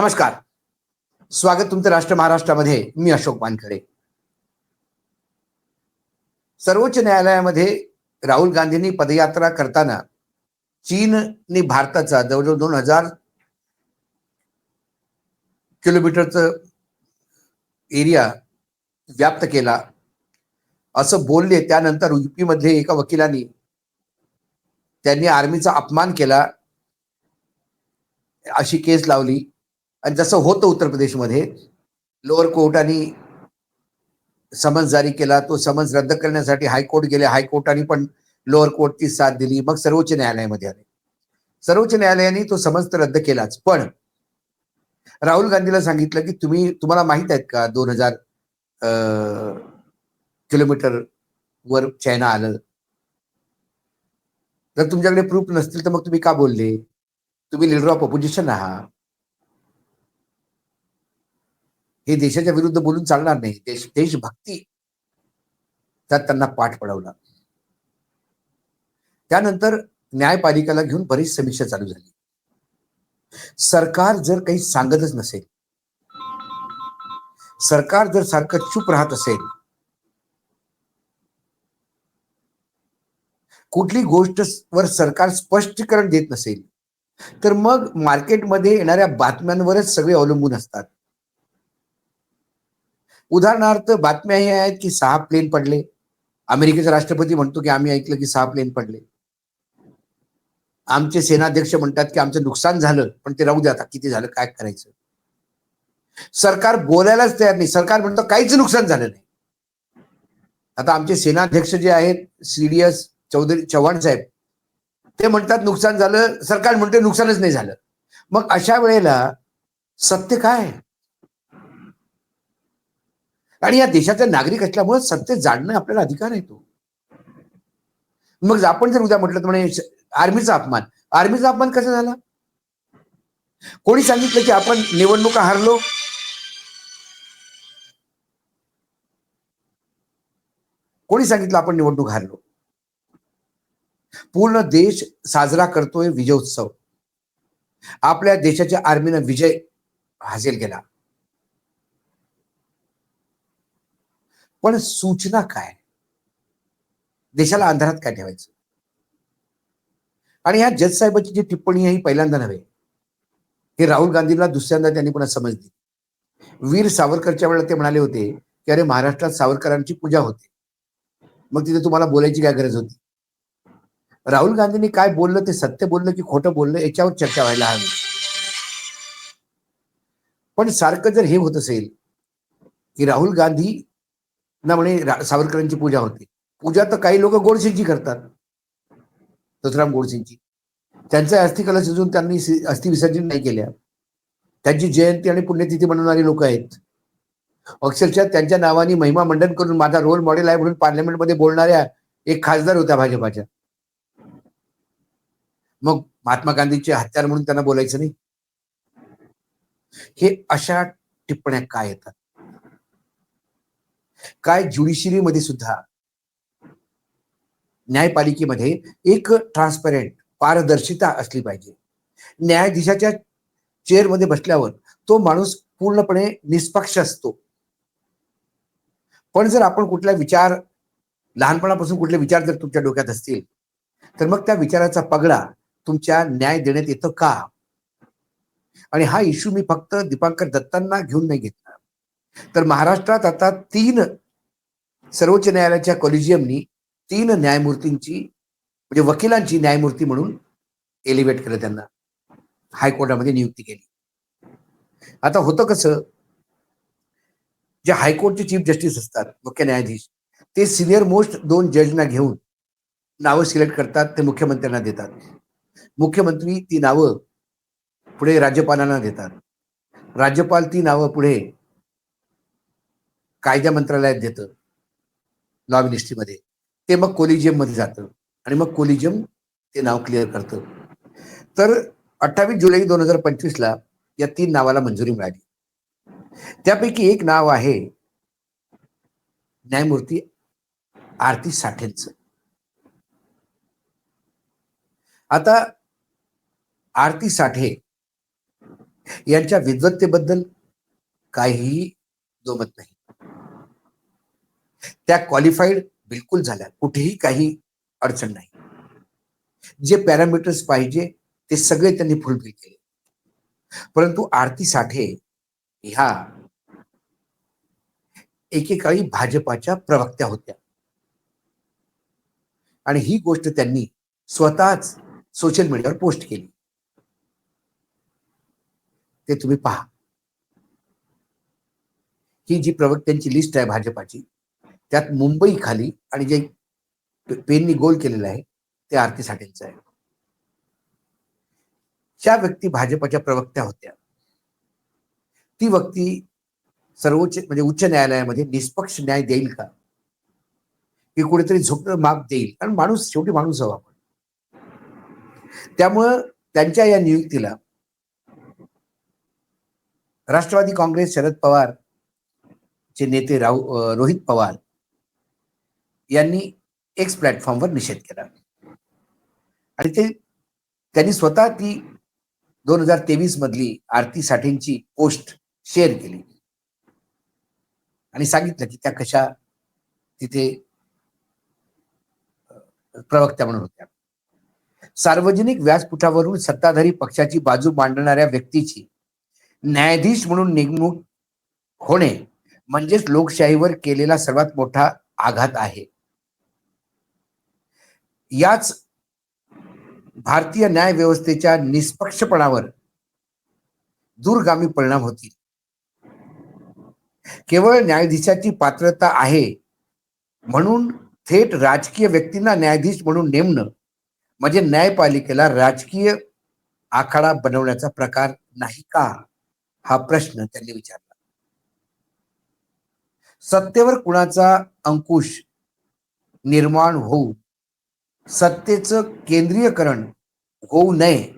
नमस्कार. स्वागत तुमचं राष्ट्र महाराष्ट्रामध्ये. मी अशोक वानखडे. सर्वोच्च न्यायालयामध्ये राहुल गांधींनी पदयात्रा करताना चीनने भारताचा जवळजवळ दोन हजार किलोमीटरचं एरिया व्याप्त केला. असं बोलले त्यानंतर युपीमध्ये एका वकिलांनी त्यांनी आर्मीचा अपमान केला. अशी केस लावली. आणि जसं होतं उत्तर प्रदेशमध्ये लोअर कोर्टाने समन्स जारी केला तो समन्स रद्द करण्यासाठी हायकोर्ट गेले हायकोर्टाने पण लोअर कोर्टची साथ दिली. मग सर्वोच्च न्यायालयामध्ये आले. सर्वोच्च न्यायालयाने तो समन्स तर रद्द केलाच. पण राहुल गांधीला सांगितलं की तुम्ही तुम्हाला माहीत आहेत का दोन हजार किलोमीटर वर चायना आलं. जर तुमच्याकडे प्रूफ नसतील तर मग तुम्ही का बोलले? तुम्ही लिडर ऑफ ऑपोजिशन आहात. हे देशाच्या विरुद्ध बोलून चालणार नाही. देश देशभक्ती. त्यात त्यांना पाठ पडवला. त्यानंतर न्यायपालिकेला घेऊन बरीच समीक्षा चालू झाली. सरकार जर काही सांगतच नसेल सरकार जर सारखं चूप राहत असेल कुठली गोष्ट वर सरकार स्पष्टीकरण देत नसेल तर मग मार्केटमध्ये येणाऱ्या बातम्यांवरच सगळे अवलंबून असतात. उदाहरणार्थ बातम्या हे आहेत की सहा प्लेन पडले. अमेरिकेचा राष्ट्रपती म्हणतो की आम्ही ऐकलं की सहा प्लेन पडले. आमचे सेनाध्यक्ष म्हणतात की आमचं नुकसान झालं पण ते राहू दे आता किती झालं काय करायचं? सरकार बोलायलाच तयार नाही. सरकार म्हणतो काहीच नुकसान झालं नाही. आता आमचे सेनाध्यक्ष जे आहेत सीडीएस चौधरी चव्हाण साहेब ते म्हणतात नुकसान झालं सरकार म्हणते नुकसानच नाही झालं. मग अशा वेळेला सत्य काय? आणि या देशाचा नागरिक असल्यामुळे सत्य जाणणं आपल्याला अधिकार आहे तो. मग आपण जर उद्या म्हटलं तर म्हणे आर्मीचा अपमान. आर्मीचा अपमान कसा झाला? कोणी सांगितलं की आपण निवडणुका हारलो? कोणी सांगितलं आपण निवडणूक हारलो? पूर्ण देश साजरा करतोय विजयोत्सव. आपल्या देशाच्या आर्मीनं विजय हासिल केला. पण सूचना काय? देशाला अंधारात काय ठेवायचं? आणि ह्या जज साहेबांची जी टिप्पणी आहे ही पहिल्यांदा नव्हे. हे राहुल गांधीला दुसऱ्यांदा त्यांनी पुन्हा समजली वीर सावरकरच्या वेळेला ते म्हणाले होते की अरे महाराष्ट्रात सावरकरांची पूजा होते. मग तिथे तुम्हाला बोलायची काय गरज होती? राहुल गांधींनी काय बोललं ते सत्य बोललं की खोटं बोललं याच्यावर चर्चा व्हायला हवी. पण सारखं जर हे होत असेल की राहुल गांधी ना म्हणे सावरकरांची पूजा होती. पूजा तर काही लोक गोडसिंगची करतात. दसराम गोडसिंगची त्यांचा अस्थिकला शिजून त्यांनी अस्थि विसर्जन नाही केल्या. त्यांची जयंती आणि पुण्यतिथी बनवणारी लोक आहेत. अक्षरशः त्यांच्या नावाने महिमा मंडन करून माझा रोल मॉडेल आहे म्हणून पार्लमेंटमध्ये बोलणाऱ्या एक खासदार होत्या भाजपाच्या. मग महात्मा गांधीचे हत्यार म्हणून त्यांना बोलायचं नाही? हे अशा टिप्पण्या काय येतात? काय मध्ये सुद्धा न्यायपालिकेमध्ये एक ट्रान्सपरंट पारदर्शिता असली पाहिजे. न्यायाधीशाच्या चेअरमध्ये बसल्यावर तो माणूस पूर्णपणे निष्पक्ष असतो. पण जर आपण कुठला विचार लहानपणापासून कुठले विचार जर तुमच्या डोक्यात असतील तर मग त्या विचाराचा पगडा तुमच्या न्याय देण्यात येतो का? आणि हा इश्यू मी फक्त दीपांकर दत्तांना घेऊन नाही घेतला. तर महाराष्ट्रात आता तीन सर्वोच्च न्यायालयाच्या कॉलेजियमनी तीन न्यायमूर्तींची म्हणजे वकिलांची न्यायमूर्ती म्हणून एलिव्हेट केलं त्यांना. हायकोर्टामध्ये नियुक्ती केली. आता होतं कसं जे हायकोर्टचे चीफ जस्टिस असतात मुख्य न्यायाधीश ते सिनियर मोस्ट दोन जजना घेऊन नावं सिलेक्ट करतात ते मुख्यमंत्र्यांना देतात. मुख्यमंत्री ती नावं पुढे राज्यपालांना देतात. राज्यपाल ती नावं पुढे कायदा मंत्रालयात देतं. लॉ मिनिस्ट्रीमध्ये ते मग कोलिजियममध्ये जातं. आणि मग कोलिजियम ते नाव क्लिअर करतं. तर अठ्ठावीस जुलै दोन हजार पंचवीसला या तीन नावाला मंजुरी मिळाली. त्यापैकी एक नाव आहे न्यायमूर्ती आरती साठेंच. आता आरती साठे यांच्या विद्वत्तेबद्दल काहीही जोमत नाही. त्या क्वालिफाईड बिलकुल झाल्या. कुठेही काही अडचण नाही. जे पॅरामीटर्स पाहिजे ते सगळे त्यांनी फुलफिल केले. परंतु आरती साठे ह्या एकेकाळी भाजपाच्या प्रवक्त्या होत्या. आणि ही गोष्ट त्यांनी स्वतःच सोशल मीडियावर पोस्ट केली. ते तुम्ही पहा. ही जी प्रवक्त्यांची लिस्ट आहे भाजपाची त्यात मुंबई खाली आणि जे पेननी गोल केलेलं आहे ते आरती साठेंचं आहे. ज्या व्यक्ती भाजपच्या प्रवक्त्या होत्या ती व्यक्ती सर्वोच्च म्हणजे उच्च न्यायालयामध्ये निष्पक्ष न्याय देईल का? की कुठेतरी झोप माप देईल कारण माणूस शेवटी माणूस हवा आपण. त्यामुळं त्यांच्या या नियुक्तीला राष्ट्रवादी काँग्रेस शरद पवार चे नेते राहू रोहित पवार यांनी एक्स प्लॅटफॉर्मवर निषेध केला. आणि ते त्यांनी स्वतः ती दोन हजार तेवीस मधली आरती साठेंची पोस्ट शेअर केली. आणि सांगितलं की त्या कशा तिथे प्रवक्त्या म्हणून होत्या. सार्वजनिक व्यासपीठावरून सत्ताधारी पक्षाची बाजू मांडणाऱ्या व्यक्तीची न्यायाधीश म्हणून नेमणूक होणे म्हणजेच लोकशाहीवर केलेला सर्वात मोठा आघात आहे. याच भारतीय न्याय व्यवस्थेच्या निष्पक्षपणावर दूरगामी परिणाम होतील. केवळ न्यायाधीशाची पात्रता आहे म्हणून थेट राजकीय व्यक्तींना न्यायाधीश म्हणून नेमणं म्हणजे न्यायपालिकेला राजकीय आखाडा बनवण्याचा प्रकार नाही का? हा प्रश्न त्यांनी विचारला. सत्तेवर कुणाचा अंकुश निर्माण होऊ सत्तेचं केंद्रीयकरण होऊ नये.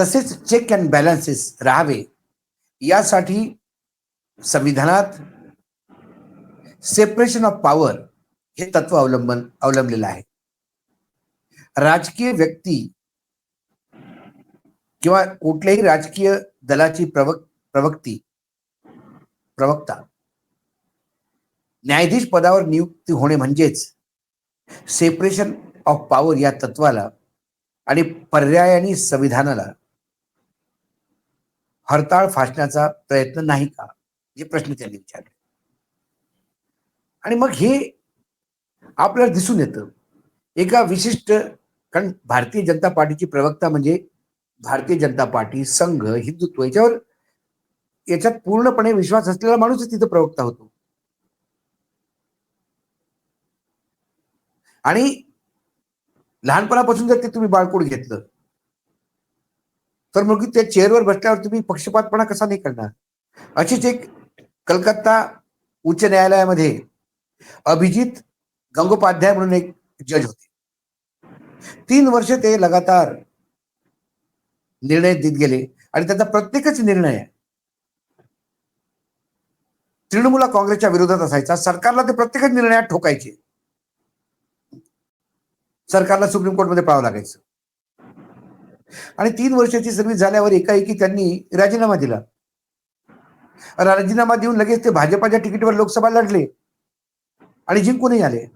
तसेच चेक अँड बॅलन्सेस राहावे. यासाठी संविधानात सेपरेशन ऑफ पॉवर हे तत्व अवलंबन अवलंबलेलं आहे. राजकीय व्यक्ती किंवा कुठल्याही राजकीय दलाची प्रवक प्रवक्ती प्रवक्ता न्यायाधीश पदावर नियुक्ती होणे म्हणजेच सेपरेशन ऑफ पॉवर या तत्वाला आणि पर्यायाने संविधानाला हरताळ फासण्याचा प्रयत्न नाही का? हे प्रश्न त्यांनी विचारले. आणि मग हे आपल्याला दिसून येतं. एका विशिष्ट कारण भारतीय जनता पार्टीची प्रवक्ता म्हणजे भारतीय जनता पार्टी संघ हिंदुत्व याच्यावर याच्यात पूर्णपणे विश्वास असलेला माणूसच तिथं प्रवक्ता होतो. आणि लहानपणापासून जर ते तुम्ही बाळकोड घेतलं तर मग त्या चेअरवर बसल्यावर तुम्ही पक्षपातपणा कसा नाही करणार? अशीच एक कलकत्ता उच्च न्यायालयामध्ये अभिजित गंगोपाध्याय म्हणून एक जज होते. तीन वर्ष ते लगातार निर्णय देत गेले आणि त्याचा प्रत्येकच निर्णय तृणमूल काँग्रेसच्या विरोधात असायचा. सरकारला ते प्रत्येकच निर्णयात ठोकायचे. सरकारला सुप्रीम कोर्टमध्ये पाहावं लागायचं. आणि तीन वर्षाची सर्व्हिस झाल्यावर एकाएकी त्यांनी राजीनामा दिला. राजीनामा देऊन लगेच ते भाजपाच्या तिकीटवर लोकसभा लढले. आणि जिंकूनही आले.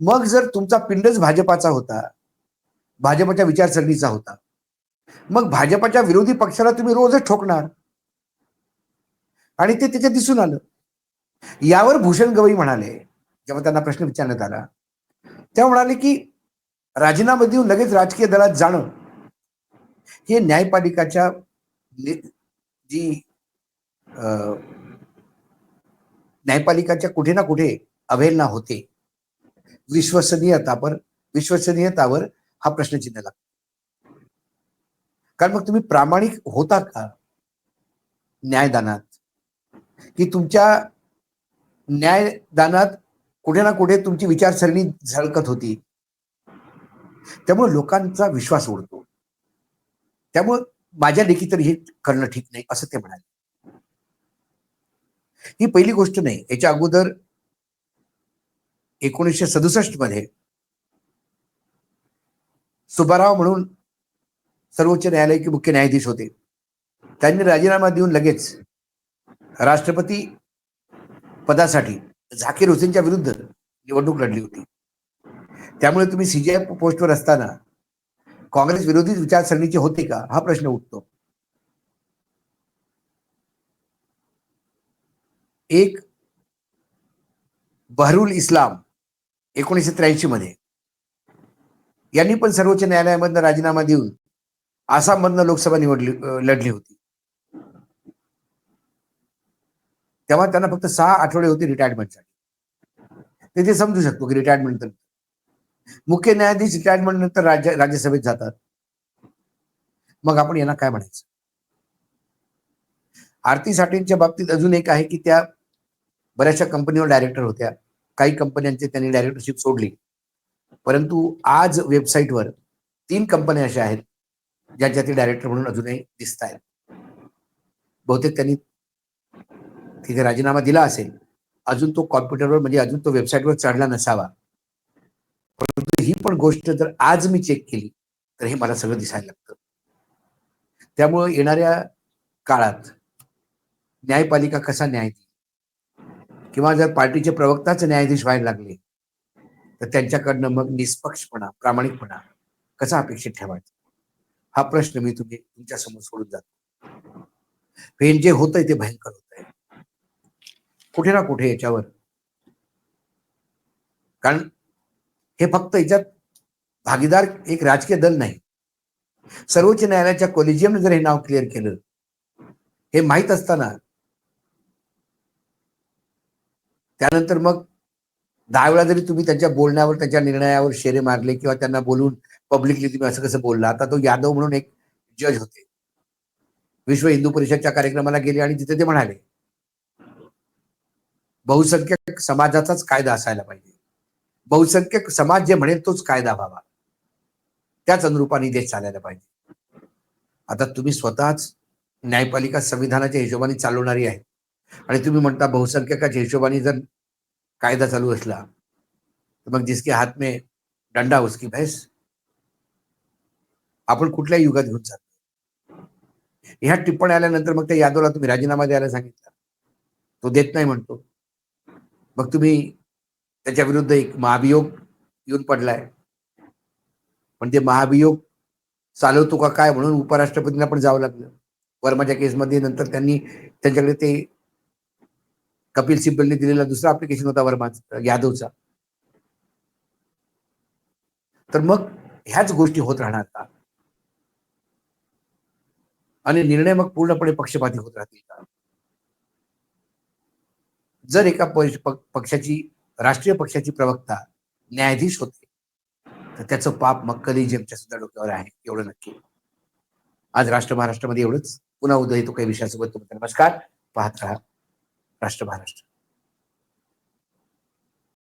मग जर तुमचा पिंडच भाजपाचा होता भाजपच्या विचारसरणीचा होता मग भाजपाच्या विरोधी पक्षाला तुम्ही रोजच ठोकणार. आणि ते त्याच्यात दिसून आलं. यावर भूषण गवई म्हणाले जेव्हा त्यांना प्रश्न विचारण्यात आला तेव्हा म्हणाले की राजीनामा देऊन लगेच राजकीय दलात जाणं हे न्यायपालिकाच्या जी न्यायपालिकाच्या कुठे ना कुठे अवहेलना होते. विश्वसनीयतावर विश्वसनीयतावर हा प्रश्नचिन्ह लागतो. कारण मग तुम्ही प्रामाणिक होता का न्यायदानात? की तुमच्या न्यायदानात कुठे ना कुठे तुमची विचारसरणी झळकत होती. त्यामुळे लोकांचा विश्वास उडतो त्यामुळे माझ्या लेखी तर हे करणं ठीक नाही असं ते म्हणाले. ही पहिली गोष्ट नाही. याच्या अगोदर एकोणीसशे सदुसष्टमध्ये सुब्बाराव म्हणून सर्वोच्च न्यायालयाचे मुख्य न्यायाधीश होते. त्यांनी राजीनामा देऊन लगेच राष्ट्रपती पदासाठी झाकीर हुसेनच्या विरुद्ध निवडणूक लढली होती. त्यामुळे तुम्ही सीजीआय पोस्टवर असताना काँग्रेस विरोधी विचारसरणीचे होते का? हा प्रश्न उठतो. एक बहरुल इस्लाम एकोणीसशे त्र्याऐंशी मध्ये यांनी पण सर्वोच्च न्यायालयामधनं राजीनामा देऊन आसाममधनं लोकसभा निवडली लढली होती. तेव्हा त्यांना फक्त सहा आठवडे होते रिटायरमेंटसाठी ते ते समजू शकतो की रिटायरमेंट नंतर. मुख्य न्यायाधीश रिटायरमेंट नंतर राज्य राज्यसभेत जातात. मग आपण यांना काय म्हणायचं? आरती साठेंच्या बाबतीत अजून एक आहे की त्या बऱ्याचशा कंपनीवर डायरेक्टर होत्या. काही कंपन्यांचे त्यांनी डायरेक्टरशिप सोडली. परंतु आज वेबसाईटवर तीन कंपन्या अशा आहेत ज्यांच्या ते डायरेक्टर म्हणून अजूनही दिसत आहेत बहुतेक त्यांनी तिथे राजीनामा दिला असेल अजून तो कॉम्प्युटरवर म्हणजे अजून तो वेबसाईटवर चढला नसावा. परंतु ही पण गोष्ट जर आज मी चेक केली तर हे मला सगळं दिसायला लागतं. त्यामुळं येणाऱ्या काळात न्यायपालिका कसा न्याय देईल? किंवा जर पार्टीचे प्रवक्ताच न्यायाधीश व्हायला लागले तर त्यांच्याकडनं मग निष्पक्षपणा प्रामाणिकपणा कसा अपेक्षित ठेवायचा? हा प्रश्न मी तुम्ही तुमच्यासमोर सोडून जातो. हे जे होतंय ते भयंकर होत कुठे ना कुठे याच्यावर. कारण हे फक्त याच्यात भागीदार एक राजकीय दल नाही. सर्वोच्च न्यायालयाच्या कोलिजियमने जर हे नाव क्लिअर केलं हे माहीत असताना त्यानंतर मग दहा वेळा जरी तुम्ही त्यांच्या बोलण्यावर त्यांच्या निर्णयावर शेरे मारले किंवा त्यांना बोलून पब्लिकली तुम्ही असं कसं बोलला आता तो यादव म्हणून एक जज होते. विश्व हिंदू परिषदच्या कार्यक्रमाला गेले आणि तिथे ते म्हणाले बहुसंख्यक समाजाचाच कायदा असायला पाहिजे. बहुसंख्यक समाज जे म्हणेल तोच कायदा व्हावा. त्याच अनुरूपाने देश चालायला पाहिजे. आता तुम्ही स्वतःच न्यायपालिका संविधानाच्या हिशोबाने चालवणारी आहे. आणि तुम्ही म्हणता बहुसंख्यकाच्या हिशोबाने जर कायदा चालू असला तर मग जिसके हात में डंडा उसकी भैस आपण कुठल्या युगात घेऊन जातो ह्या टिप्पणी आल्यानंतर मग त्या यादवला तुम्ही राजीनामा द्यायला सांगितला. तो देत नाही म्हणतो. मग तुम्ही त्याच्या विरुद्ध एक महाभियोग येऊन पडलाय. पण ते महाभियोग चालवतो का काय म्हणून उपराष्ट्रपतींना पण जावं लागलं. वर्माच्या केसमध्ये नंतर त्यांनी त्यांच्याकडे ते कपिल सिब्बलने दिलेला दुसरा अप्लिकेशन होता वर्मा यादवचा. तर मग ह्याच गोष्टी होत राहणार का? आणि निर्णय मग पूर्णपणे पक्षपाती होत राहतील का? जर एका पक्षाची राष्ट्रीय पक्षाची प्रवक्ता न्यायाधीश होते तर त्याचं पाप मग कधी सुद्धा डोक्यावर आहे एवढं नक्की. आज राष्ट्र महाराष्ट्रामध्ये एवढंच. पुन्हा उदय येतो काही विषयासोबत. तुमचा नमस्कार. पाहत राहा राष्ट्र महाराष्ट्र.